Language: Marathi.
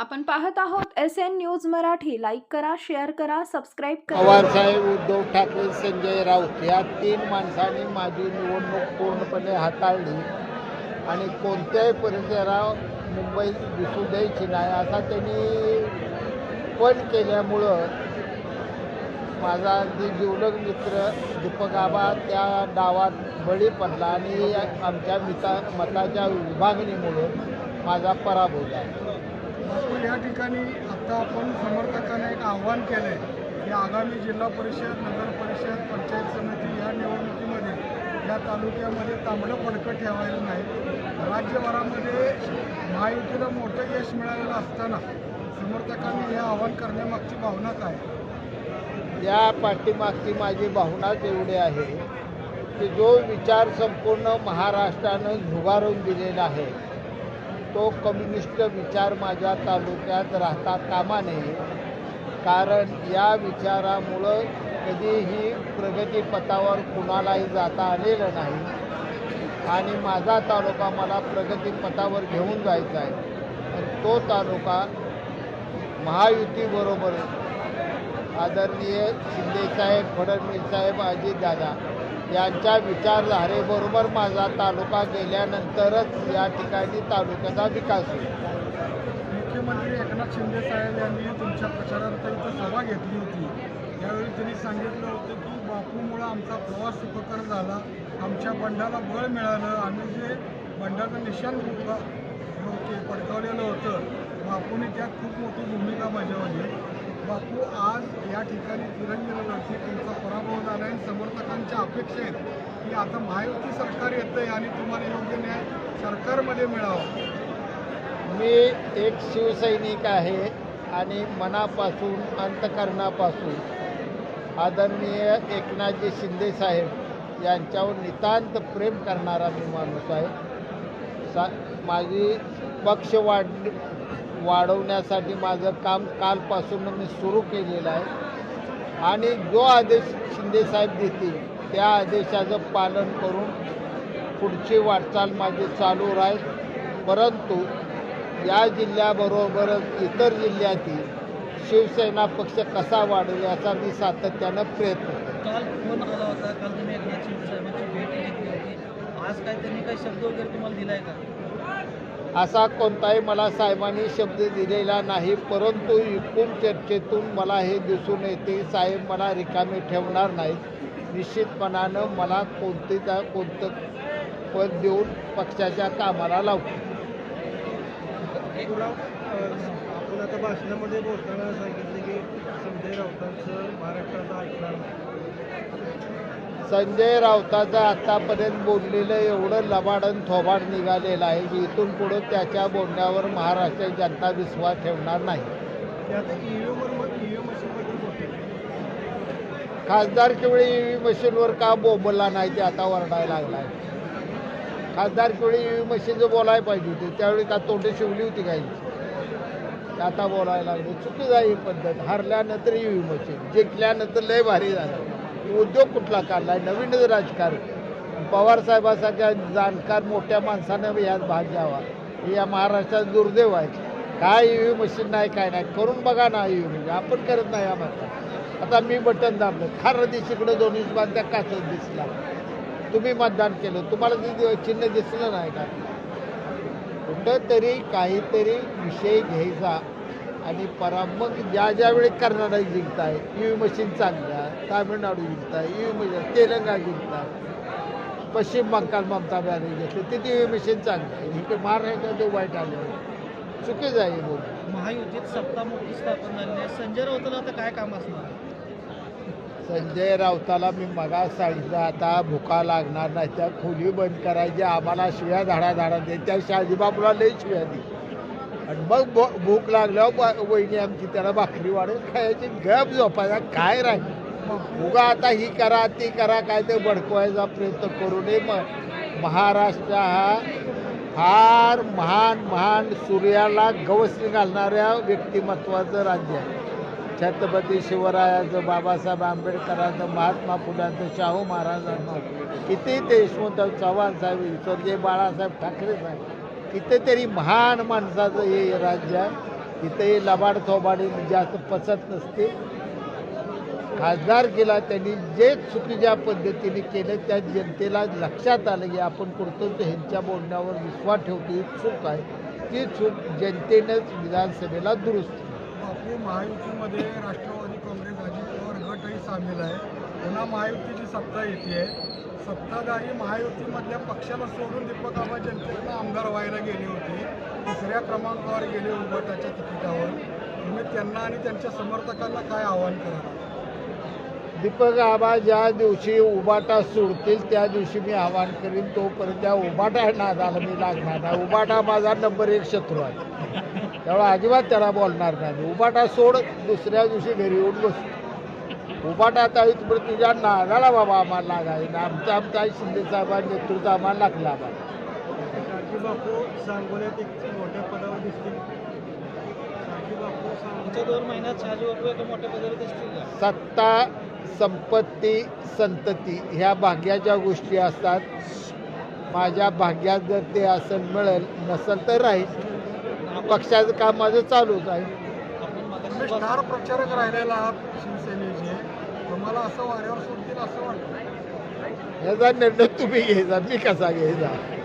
आपण पाहत आहोत S N news Marathi. Like करा शेअर करा सबस्क्राईब करा. पवारसाहेब उद्धव ठाकरे संजय राऊत या तीन माणसांनी माझी निवडणूक पूर्णपणे हाताळली. आणि कोणत्याही परिसरात मुंबईत दिसू द्यायची नाही असा त्यांनी पण केल्यामुळं माझा जे जीवलग मित्र दीपक आबा त्या डावात बळी पडला आणि आमच्या मिता मताच्या विभागणीमुळं माझा पराभव झाला. बापू या ठिकाणी आता आपण समर्थकांना एक आव्हान केलं आहे की आगामी जिल्हा परिषद नगर परिषद पंचायत समिती या निवडणुकीमध्ये या तालुक्यामध्ये तांबडं पडकं ठेवायला नाही. राज्यभरामध्ये महायुतीला मोठं यश मिळालेलं असताना समर्थकांनी हे आव्हान करण्यामागची भावना काय? या पाठीमागची माझी भावनाच एवढी आहे की जो विचार संपूर्ण महाराष्ट्रानं झुगारून दिलेला आहे तो कम्युनिस्ट विचार माझ्या तालुक्यात राहता कामा नये. कारण या विचारामुळं कधीही प्रगतीपथावर कुणालाही जाता आलेलं नाही. आणि माझा तालुका मला प्रगतीपथावर घेऊन जायचा आहे. आणि तो तालुका महायुतीबरोबर आदरणीय शिंदेसाहेब फडणवीस साहेब अजितदादा यांच्या विचारधारेबरोबर माझा तालुका गेल्यानंतरच या ठिकाणी तालुक्याचा विकास होईल. मुख्यमंत्री एकनाथ शिंदे साहेब यांनी तुमच्या प्रचारार्थ इथं सभा घेतली होती. त्यावेळी त्यांनी सांगितलं होतं की बापूमुळं आमचा प्रवास सुखकर झाला. आमच्या बंडाला बळ मिळालं. आम्ही जे बंडाचं निशाण होते पडकावलेलं होतं बापूने त्यात खूप मोठी भूमिका बजावली. बापू आज या ठिकाणी तिरंगी लढती यांचा पराभव झाला आहे. समर्थकांच्या अपेक्षा आहेत की आता महायुती सरकार येतंय आणि तुम्हाला योग्य न्याय सरकारमध्ये मिळावा. मी एक शिवसैनिक आहे आणि मनापासून अंतकरणापासून आदरणीय एकनाथजी शिंदे साहेब यांच्यावर नितांत प्रेम करणारा मी माणूस आहे. सा माझी पक्ष वाढ वाढवण्यासाठी माझं काम कालपासून मी सुरू केलेलं आहे. आणि जो आदेश शिंदेसाहेब देतील त्या आदेशाचं पालन करून पुढची वाटचाल माझी चालू राहील. परंतु या जिल्ह्याबरोबरच इतर जिल्ह्यातील शिवसेना पक्ष कसा वाढेल याचा मी सातत्यानं प्रयत्न करतो. काल फोन आला होता काल तुम्ही एकनाथ शिंदे साहेबांची भेट घेतली होती. आज काय त्यांनी काही शब्द वगैरे तुम्हाला दिलाय का? असा कोणताही मला साहेबांनी शब्द दिलेला नाही परंतु एकूण चर्चेतून मला हे दिसून येते साहेब मला रिकामे ठेवणार नाहीत. निश्चितपणानं मला कोणते कोणतं पद देऊन पक्षाच्या कामाला लावतो. आपण आता भाषणामध्ये बोलताना सांगितलं की संजय राऊतांचं महाराष्ट्राचा ऐकणार संजय राऊताचं आतापर्यंत बोललेलं एवढं लबाडन थोबाड निघालेलं आहे की इथून पुढं त्याच्या बोलण्यावर महाराष्ट्राची जनता विश्वास ठेवणार नाही. मशीनबद्दल बोलते खासदार केवळी ई व्ही मशीनवर का बोंबला नाही ते आता वरडायला लागला आहे खासदार केवळी ई व्ही मशीनचं बोलायला पाहिजे होती त्यावेळी का तोंडे शिवली होती काही? आता बोलायला लागले. चुकीच आहे ही पद्धत. हरल्यानंतर ई व्ही मशीन जिंकल्यानंतर लय भारी झालं. उद्योग कुठला काढला आहे नवीन राजकारण. पवारसाहेबासारख्या जाणकार मोठ्या माणसानं यात भाग घ्यावा. हे या महाराष्ट्रात दुर्दैव आहे. काय ई व्ही मशीन नाही काय नाही. करून बघा ना ई व्ही आपण करत नाही आम्हाला आता मी बटन दाबलं. खार दिशीकडं दोन्ही बांधत्या काचच दिसला. तुम्ही मतदान केलं. तुम्हाला ते चिन्ह दिसलं नाही का? कुठंतरी काहीतरी विषय घ्यायचा आणि परा मग ज्या ज्यावेळी कर्नाटक जिंकताय ई व्ही मशीन चांगल्या तामिळनाडू व्ही मशीन तेलंगणा जिंकतात पश्चिम बंगाल ममता बॅनर्जी घेतली तिथे मशीन चांगलं आहे. इकडे महाराष्ट्रात वाईट आलं चुकीचं आहे बोल महायुतीत सत्ता मोठी स्थापन आहे. संजय राऊताला आता काय काम असणार? संजय राऊताला मी मगा सांगितलं आता भुका लागणार नाही. त्या खोली बंद करायची आम्हाला शिव्या धाडा धाडा दे. त्या शाजीबाबूला लई शिव्या दे. आणि मग भूक लागल्यावर वहिनी आमची त्याला भाकरी वाढून खायची. गप झोपायचा. काय राहील? उगा आता ही करा ती करा काय ते भडकवायचा प्रयत्न करू नये. मग महाराष्ट्र हा फार महान महान सूर्याला गवसणी घालणाऱ्या व्यक्तिमत्वाचं राज्य आहे. छत्रपती शिवरायाचं बाबासाहेब आंबेडकरांचं महात्मा फुलांचं शाहू महाराजांचं. किती ते यशवंतराव चव्हाण साहेब स्वर्गीय बाळासाहेब ठाकरे साहेब. कितीतरी महान माणसाचं हे राज्य आहे. इथे लबाड थोबाडी जास्त पचत नसते. खासदार केला त्यांनी जे चुकीच्या पद्धतीने केलं त्या जनतेला लक्षात आलं की आपण करतो ह्यांच्या बोलण्यावर विश्वास ठेवतो. ही चूक आहे. ती चूक जनतेनंच विधानसभेला दुरुस्त आपली महायुतीमध्ये राष्ट्रवादी काँग्रेस अजित पवार गटही सामील आहे. पुन्हा महायुतीची सत्ता येते सत्ताधारी महायुतीमधल्या पक्षाला सोडून दीपक आबा जनतेतनं आमदार व्हायला गेली होती. तिसऱ्या क्रमांकावर गेले उभटाच्या तिकिटावर. तुम्ही त्यांना आणि त्यांच्या समर्थकांना काय आव्हान करा दीपक आबा ज्या दिवशी उबाटा सोडतील त्या दिवशी मी आवाहन करीन तोपर्यंत त्या उबाटा नादाला मी लागणार नाही. उबाटा माझा नंबर एक शत्रू आहे. त्यामुळे अजिबात त्याला बोलणार नाही. उबाटा सोड दुसऱ्या दिवशी घरी येऊन बसतो उबाटा आता इथपर्यंत तुझ्या नादाला बाबा आम्हाला लागाय आमचा आमचा शिंदे साहेबांनी नेतृत्व आम्हाला लागला आम्हाला. का? सत्ता संपत्ती संतती ह्या भाग्याच्या गोष्टी असतात. माझ्या भाग्यात जर ते असं मिळेल नसेल तर राहील. पक्षाचं काम माझं चालूच आहे. स्टार प्रचारक राहिलेला शिवसेनेचे. तुम्हाला असं वाऱ्यावर सोडतील असं वाटतं. याचा निर्णय तुम्ही घ्यायचा मी कसा घ्यायचा?